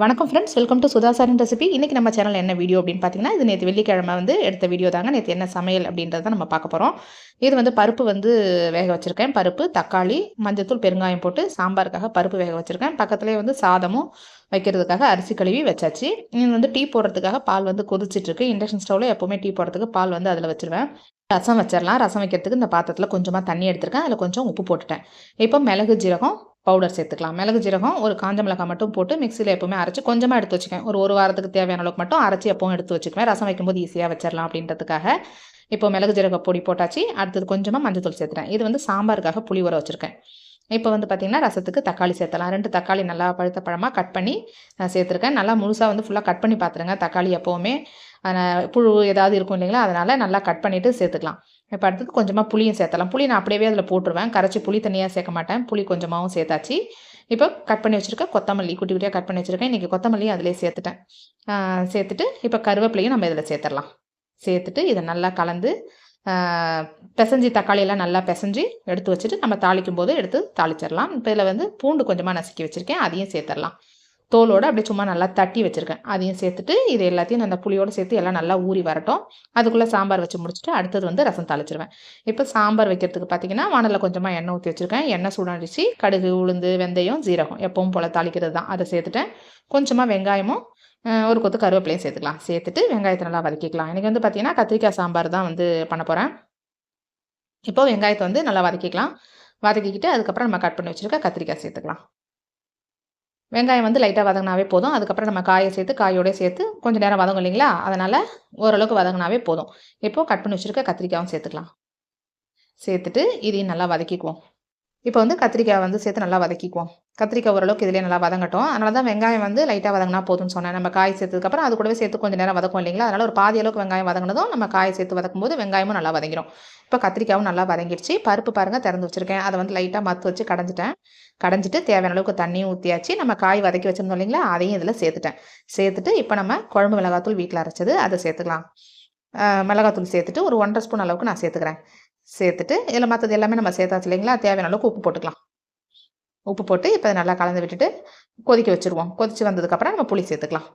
வணக்கம் friends welcome to சுதாசாரின் recipe இன்றைக்கி நம்ம சேனல் என்ன வீடியோ அப்படின்னு பார்த்தீங்கன்னா இது நேற்று வெள்ளிக்கிழமை வந்து எடுத்த வீடியோ தாங்க. நேற்று என்ன சமையல் அப்படின்றத நம்ம பார்க்க போகிறோம் இது வந்து பருப்பு வந்து வேக வச்சுருக்கேன். பருப்பு தக்காளி மஞ்சத்தூள் பெருங்காயம் போட்டு சாம்பாருக்காக பருப்பு வேக வச்சுருக்கேன். பக்கத்துலேயே வந்து சாதமும் வைக்கிறதுக்காக அரிசி கழுவி வச்சாச்சு. இது வந்து டீ போடுறதுக்காக பால் வந்து கொதிச்சிட்ருக்கு இண்டக்ஷன் ஸ்டவ்வில் எப்போவுமே டீ போடுறதுக்கு பால் வந்து அதில் வச்சுருவேன். ரசம் வச்சிடலாம் ரசம் வைக்கிறதுக்கு இந்த பாத்திரத்தில் கொஞ்சமாக தண்ணி எடுத்திருக்கேன். அதில் கொஞ்சம் உப்பு போட்டுட்டேன். இப்போ மிளகு ஜீரகம் பவுடர் சேர்த்துக்கலாம். மிளகு ஜீரகம் ஒரு காஞ்ச மிளகாய் மட்டும் போட்டு மிக்சியில் எப்போவுமே அரைச்சி கொஞ்சமாக எடுத்து வச்சுக்கேன். ஒரு ஒரு வாரத்துக்கு தேவையான அளவுக்கு மட்டும் அரைச்சி எப்பவும் எடுத்து வச்சுக்குவேன். ரசம் வைக்கும்போது ஈஸியாக வச்சிடலாம் அப்படின்றதுக்காக. இப்போ மிளகு ஜீரக பொடி போட்டாச்சு. அடுத்தது கொஞ்சமாக மஞ்சள் சேர்த்துறேன் இது வந்து சாம்பாருக்காக புளி ஊற வச்சுருக்கேன். இப்போ வந்து பார்த்திங்கன்னா ரசத்துக்கு தக்காளி சேர்த்தலாம். ரெண்டு தக்காளி நல்லா பழுத்த பழமாக கட் பண்ணி சேர்த்துருக்கேன். நல்லா முழுசாக வந்து ஃபுல்லாக கட் பண்ணி பார்த்துருங்க தக்காளி எப்போவுமே புழு ஏதாவது இருக்கும் இல்லைங்களா? அதனால் நல்லா கட் பண்ணிவிட்டு சேர்த்துக்கலாம். இப்போ அடுத்தது கொஞ்சமாக புளியும் சேர்த்தலாம். புளி நான் அப்படியே அதில் போட்டுருவேன். கரைச்சி புளி தனியாக சேர்க்க மாட்டேன். புளி கொஞ்சமாகவும் சேர்த்தாச்சு. இப்போ கட் பண்ணி வச்சுருக்கேன் கொத்தமல்லி குட்டி குட்டியாக கட் பண்ணி வச்சுருக்கேன். இன்றைக்கி கொத்தமல்லியும் அதிலே சேர்த்துட்டேன். சேர்த்துட்டு இப்போ கருவேப்பிலையும் நம்ம இதில் சேர்த்துடலாம். சேர்த்துட்டு இதை நல்லா கலந்து பிசைஞ்சி தக்காளியெல்லாம் நல்லா பிசைஞ்சி எடுத்து வச்சுட்டு நம்ம தாளிக்கும் போது எடுத்து தாளிச்சிடலாம். இப்போ இதில் வந்து பூண்டு கொஞ்சமாக நசுக்கி வச்சுருக்கேன். அதையும் சேர்த்துடலாம். தோலோடு அப்படியே சும்மா நல்லா தட்டி வச்சுருக்கேன். அதையும் சேர்த்துட்டு இது எல்லாத்தையும் அந்த புளியோடு சேர்த்து எல்லாம் நல்லா ஊறி வரட்டும். அதுக்குள்ளே சாம்பார் வச்சு முடிச்சுட்டு அடுத்தது வந்து ரசம் தாளிச்சிருவேன். இப்போ சாம்பார் வைக்கிறதுக்கு பார்த்தீங்கன்னா வானலில் கொஞ்சமாக எண்ணெய் ஊற்றி வச்சுருக்கேன். எண்ணெய் சூடாடிச்சு கடுகு உளுந்து வெந்தயம் ஜீரகம் எப்பவும் போல் தாளிக்கிறது தான். அதை சேர்த்துட்டேன். கொஞ்சமாக வெங்காயமும் ஒரு கொத்து கருவேப்பிலையும் சேர்த்துக்கலாம். சேர்த்துட்டு வெங்காயத்தை நல்லா வதக்கிக்கலாம். எனக்கு வந்து பார்த்தீங்கன்னா கத்திரிக்காய் சாம்பார் தான் வந்து பண்ண போகிறேன் இப்போ வெங்காயத்தை வந்து நல்லா வதக்கிக்கலாம். வதக்கிக்கிட்டு அதுக்கப்புறம் நம்ம கட் பண்ணி வச்சுருக்க கத்திரிக்காய் சேர்த்துக்கலாம். வெங்காயம் வந்து லைட்டாக வதங்கினாவே போதும். அதுக்கப்புறம் நம்ம காயை சேர்த்து காயோட சேர்த்து கொஞ்சம் நேரம் வதங்கும் இல்லைங்களா? அதனால் ஓரளவுக்கு வதங்கினாவே போதும். இப்போது கட் பண்ணி வச்சுருக்க கத்திரிக்காயும் சேர்த்துக்கலாம். சேர்த்துட்டு இதையும் நல்லா வதக்கிக்குவோம். இப்போ வந்து கத்திரிக்காய் வந்து சேர்த்து நல்லா வதக்கிக்குவோம். கத்திரிக்காய் ஓரளவுக்கு இதிலே நல்லா வதங்கட்டும். அதனால தான் வெங்காயம் வந்து லைட்டாக வதங்கினா போதும்னு சொன்னேன். நம்ம காய் சேர்த்ததுக்கப்புறம் அது கூடவே சேர்த்து கொஞ்சம் நேரம் வதக்கும் இல்லைங்களா? அதனால் ஒரு பாதி அளவுக்கு வெங்காயம் வதங்கினதும் நம்ம காய் சேர்த்து வதக்கும் போது வெங்காயமும் நல்லா வதங்கிடும் இப்போ கத்திரிக்காயும் நல்லா வதங்கிடுச்சு. பருப்பு பாருங்கள் திறந்து வச்சுருக்கேன். அதை வந்து லைட்டாக மத்து வச்சு கடைஞ்சிட்டேன். கடைஞ்சிட்டு தேவையான அளவுக்கு தண்ணியும் ஊற்றியாச்சு நம்ம காய் வதக்கி வச்சுருந்தோம் இல்லைங்களா? அதையும் இதில் சேர்த்துட்டேன். சேர்த்துட்டு இப்போ நம்ம குழம்பு மிளகாத்தூள் வீட்டில் அரைச்சது அதை சேர்த்துக்கலாம். மிளகாத்தூள் சேர்த்துட்டு ஒரு ஒன்றரை ஸ்பூன் அளவுக்கு நான் சேர்த்துக்கிறேன். சேர்த்துட்டு இதில் மற்றது எல்லாமே நம்ம சேர்த்தாச்சு இல்லைங்களா? தேவையான அளவுக்கு உப்பு போட்டுக்கலாம். உப்பு போட்டு இப்போ நல்லா கலந்து விட்டுட்டு கொதிக்க வச்சுருவோம். கொதித்து வந்ததுக்கப்புறம் நம்ம புளி சேர்த்துக்கலாம்.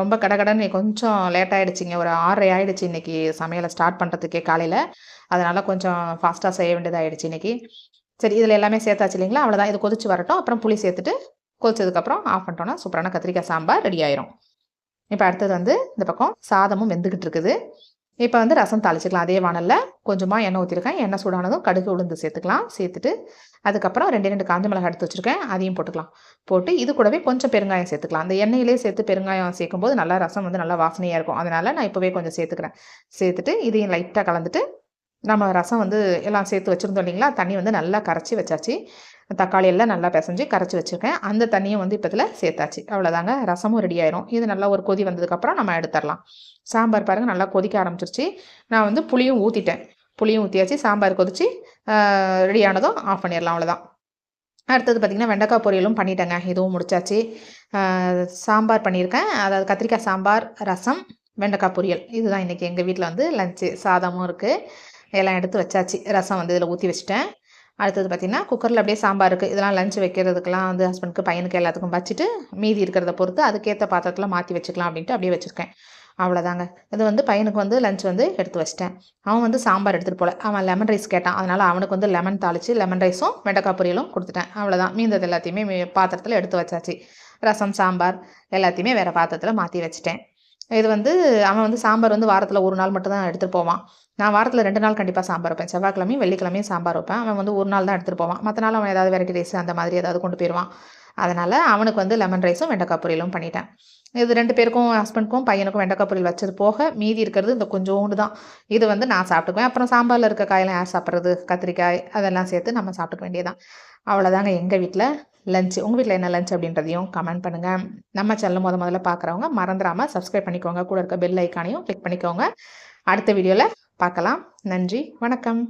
ரொம்ப கடகடன்னு கொஞ்சம் லேட் ஆகிடுச்சிங்க ஒரு ஆறரை ஆகிடுச்சு இன்றைக்கி சமையலை ஸ்டார்ட் பண்ணுறதுக்கே காலையில். அதனால் கொஞ்சம் ஃபாஸ்ட்டாக செய்ய வேண்டியதாகிடுச்சு இன்றைக்கி சரி இதில் எல்லாமே சேர்த்தாச்சு இல்லைங்களா? அவ்வளோதான் இது கொதிச்சு வரட்டும். அப்புறம் புளி சேர்த்துட்டு கொதிச்சதுக்கப்புறம் ஆஃப் பண்ணிட்டோன்னா சூப்பரான கத்திரிக்காய் சாம்பார் ரெடி ஆயிரும். இப்போ அடுத்தது வந்து இந்த பக்கம் சாதமும் வெந்துக்கிட்டு இருக்குது. இப்போ வந்து ரசம் தாளிச்சிக்கலாம். அதே வானலில் கொஞ்சமாக எண்ணெய் ஊற்றிருக்கேன் எண்ணெய் சூடானதும் கடுகு உளுந்து சேர்த்துக்கலாம். சேர்த்துட்டு அதுக்கப்புறம் ரெண்டு ரெண்டு காஞ்ச மிளகாய் எடுத்து வச்சுருக்கேன். அதையும் போட்டுக்கலாம். போட்டு இது கூடவே கொஞ்சம் பெருங்காயம் சேர்த்துக்கலாம். அந்த எண்ணெயிலே சேர்த்து பெருங்காயம் சேர்க்கும்போது நல்லா ரசம் வந்து நல்லா வாசனையாக இருக்கும். அதனால் நான் இப்போவே கொஞ்சம் சேர்த்துக்கிறேன். சேர்த்துட்டு இதையும் லைட்டாக கலந்துட்டு நம்ம ரசம் வந்து எல்லாம் சேர்த்து வச்சுருந்தோம் இல்லைங்களா? தண்ணி வந்து நல்லா கரைச்சி வச்சாச்சு. தக்காளி எல்லாம் நல்லா பிசைஞ்சு கரைச்சி வச்சுருக்கேன். அந்த தண்ணியும் வந்து இப்போ இதில் சேர்த்தாச்சு. அவ்வளோதாங்க ரசமும் ரெடி ஆயிரும். இது நல்லா ஒரு கொதி வந்ததுக்கப்புறம் நம்ம எடுத்துடலாம். சாம்பார் பாருங்கள் நல்லா கொதிக்க ஆரம்பிச்சிருச்சு. நான் வந்து புளியும் ஊற்றிட்டேன் புளியும் ஊற்றியாச்சு சாம்பார் கொதிச்சு ரெடியானதும் ஆஃப் பண்ணிடலாம். அவ்வளோதான் அடுத்தது பார்த்திங்கன்னா வெண்டைக்காய் பொரியலும் பண்ணிட்டேங்க. இதுவும் முடிச்சாச்சு. சாம்பார் பண்ணியிருக்கேன். அதாவது கத்திரிக்காய் சாம்பார் ரசம் வெண்டைக்காய் பொரியல். இதுதான் இன்றைக்கி எங்கள் வீட்டில் வந்து லஞ்சு சாதமும் இருக்குது எல்லாம் எடுத்து வச்சாச்சு. ரசம் வந்து இதில் ஊற்றி வச்சுட்டேன். அடுத்தது பார்த்திங்கன்னா குக்கரில் அப்படியே சாம்பார் இருக்குது இதெல்லாம் லஞ்ச் வைக்கிறதுக்கெலாம் வந்து ஹஸ்பண்டுக்கு பையனுக்கு எல்லாத்துக்கும் வச்சுட்டு மீதி இருக்கிறத பொறுத்து அதுக்கேற்ற பாத்திரத்தில் மாற்றி வச்சுக்கலாம் அப்படின்ட்டு அப்படியே வச்சுருக்கேன். அவ்வளோதாங்க இது வந்து பையனுக்கு வந்து லஞ்ச் வந்து எடுத்து வச்சிட்டேன். அவன் வந்து சாம்பார் எடுத்துகிட்டு போல. அவன் லெமன் ரைஸ் கேட்டான். அதனால் அவனுக்கு வந்து லெமன் தாளித்து லெமன் ரைஸும் வெண்டைக்காய் பொரியலும் கொடுத்துட்டேன். அவ்வளோதான் மீந்தது எல்லாத்தையுமே பாத்திரத்தில் எடுத்து வச்சாச்சு. ரசம் சாம்பார் எல்லாத்தையுமே வேறு பாத்திரத்தில் மாற்றி வச்சுட்டேன். இது வந்து அவன் வந்து சாம்பார் வந்து வாரத்தில் ஒரு நாள் மட்டும் தான் எடுத்துகிட்டு போவான். நான் வாரத்தில் ரெண்டு நாள் கண்டிப்பாக சாம்பார் வைப்பேன். செவ்வாய்க்கிழமையும் வெள்ளிக்கிழமையும் சாம்பார் வைப்பேன். அவன் வந்து ஒரு நாள் தான் எடுத்துகிட்டு போவான். மற்ற நாள் அவன் ஏதாவது வெரைட்டி ரைஸ் அந்த மாதிரி ஏதாவது கொண்டு போயிடுவான் அதனால் அவனுக்கு வந்து லெமன் ரைஸும் வெண்டைக்காய் பொரியலும் பண்ணிட்டேன். இது ரெண்டு பேருக்கும் ஹஸ்பண்டுக்கும் பையனுக்கும் வெண்டைக்காய் பொரியல் வச்சது போக மீதி இருக்கிறது இந்த கொஞ்சோண்டு தான். இது வந்து நான் சாப்பிட்டுக்குவேன். அப்புறம் சாம்பாரில் இருக்க காயெல்லாம் யார் சாப்பிட்றது? கத்திரிக்காய் அதெல்லாம் சேர்த்து நம்ம சாப்பிட்டுக்க வேண்டியதான் அவ்வளோதாங்க எங்கள் வீட்டில் லஞ்ச் உங்கள் வீட்டில் என்ன லஞ்ச் அப்படின்றதையும் கமெண்ட் பண்ணுங்கள் நம்ம சேனல் முத முதல்ல பார்க்குறவங்க மறந்துடாமல் சப்ஸ்கிரைப் பண்ணிக்கோங்க. கூட இருக்க பெல் ஐக்கானையும் கிளிக் பண்ணிக்கோங்க. அடுத்த வீடியோவில் பார்க்கலாம். நன்றி. வணக்கம்.